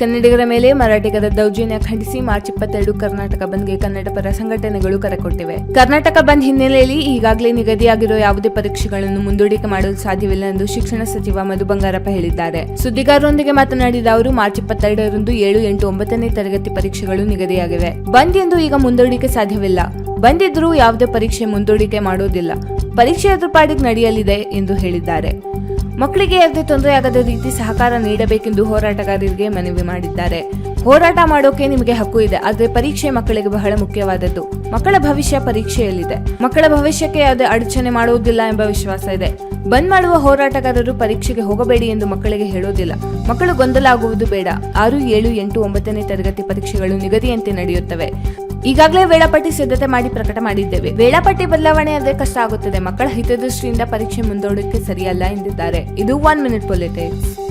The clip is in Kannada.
ಕನ್ನಡಿಗರ ಮೇಲೆ ಮರಾಠಿಗರ ದೌರ್ಜನ್ಯ ಖಂಡಿಸಿ ಮಾರ್ಚ್ ಇಪ್ಪತ್ತೆರಡು ಕರ್ನಾಟಕ ಬಂದ್ಗೆ ಕನ್ನಡ ಪರ ಸಂಘಟನೆಗಳು ಕರೆ ಕೊಟ್ಟಿವೆ. ಕರ್ನಾಟಕ ಬಂದ್ ಹಿನ್ನೆಲೆಯಲ್ಲಿ ಈಗಾಗಲೇ ನಿಗದಿಯಾಗಿರುವ ಯಾವುದೇ ಪರೀಕ್ಷೆಗಳನ್ನು ಮುಂದೂಡಿಕೆ ಮಾಡಲು ಸಾಧ್ಯವಿಲ್ಲ ಎಂದು ಶಿಕ್ಷಣ ಸಚಿವ ಮಧು ಬಂಗಾರಪ್ಪ ಹೇಳಿದ್ದಾರೆ. ಸುದ್ದಿಗಾರರೊಂದಿಗೆ ಮಾತನಾಡಿದ ಅವರು, ಮಾರ್ಚ್ ಇಪ್ಪತ್ತೆರಡರಂದು ಏಳು ಎಂಟು ಒಂಬತ್ತನೇ ತರಗತಿ ಪರೀಕ್ಷೆಗಳು ನಿಗದಿಯಾಗಿವೆ. ಬಂದ್ ಎಂದು ಈಗ ಮುಂದೂಡಿಕೆ ಸಾಧ್ಯವಿಲ್ಲ. ಬಂದಿದ್ರೂ ಯಾವುದೇ ಪರೀಕ್ಷೆ ಮುಂದೂಡಿಕೆ ಮಾಡೋದಿಲ್ಲ. ಪರೀಕ್ಷೆ ಎದುರುಪಾಡಿಗೆ ಪಾಡಿಗೆ ನಡೆಯಲಿದೆ ಎಂದು ಹೇಳಿದ್ದಾರೆ. ಮಕ್ಕಳಿಗೆ ಯಾವುದೇ ತೊಂದರೆಯಾಗದ ರೀತಿ ಸಹಕಾರ ನೀಡಬೇಕೆಂದು ಹೋರಾಟಗಾರರಿಗೆ ಮನವಿ ಮಾಡಿದ್ದಾರೆ. ಹೋರಾಟ ಮಾಡೋಕೆ ನಿಮಗೆ ಹಕ್ಕು ಇದೆ, ಆದರೆ ಪರೀಕ್ಷೆ ಮಕ್ಕಳಿಗೆ ಬಹಳ ಮುಖ್ಯವಾದದ್ದು. ಮಕ್ಕಳ ಭವಿಷ್ಯ ಪರೀಕ್ಷೆಯಲ್ಲಿದೆ. ಮಕ್ಕಳ ಭವಿಷ್ಯಕ್ಕೆ ಯಾವುದೇ ಅಡಚಣೆ ಮಾಡುವುದಿಲ್ಲ ಎಂಬ ವಿಶ್ವಾಸ ಇದೆ. ಬಂದ್ ಮಾಡುವ ಹೋರಾಟಗಾರರು ಪರೀಕ್ಷೆಗೆ ಹೋಗಬೇಡಿ ಎಂದು ಮಕ್ಕಳಿಗೆ ಹೇಳೋದಿಲ್ಲ. ಮಕ್ಕಳು ಗೊಂದಲ ಆಗುವುದು ಬೇಡ. ಆರು ಏಳು ಎಂಟು ಒಂಬತ್ತನೇ ತರಗತಿ ಪರೀಕ್ಷೆಗಳು ನಿಗದಿಯಂತೆ ನಡೆಯುತ್ತವೆ. ಈಗಾಗಲೇ ವೇಳಾಪಟ್ಟಿ ಸಿದ್ಧತೆ ಮಾಡಿ ಪ್ರಕಟ ಮಾಡಿದ್ದೇವೆ. ವೇಳಾಪಟ್ಟಿ ಬದಲಾವಣೆ ಆದರೆ ಕಷ್ಟ ಆಗುತ್ತದೆ. ಮಕ್ಕಳ ಹಿತದೃಷ್ಟಿಯಿಂದ ಪರೀಕ್ಷೆ ಮುಂದೂಡೋಕೆ ಸರಿಯಲ್ಲ ಎಂದಿದ್ದಾರೆ. ಇದು ಒನ್ ಮಿನಿಟ್ ಪೊಲಿಟಿಕ್ಸ್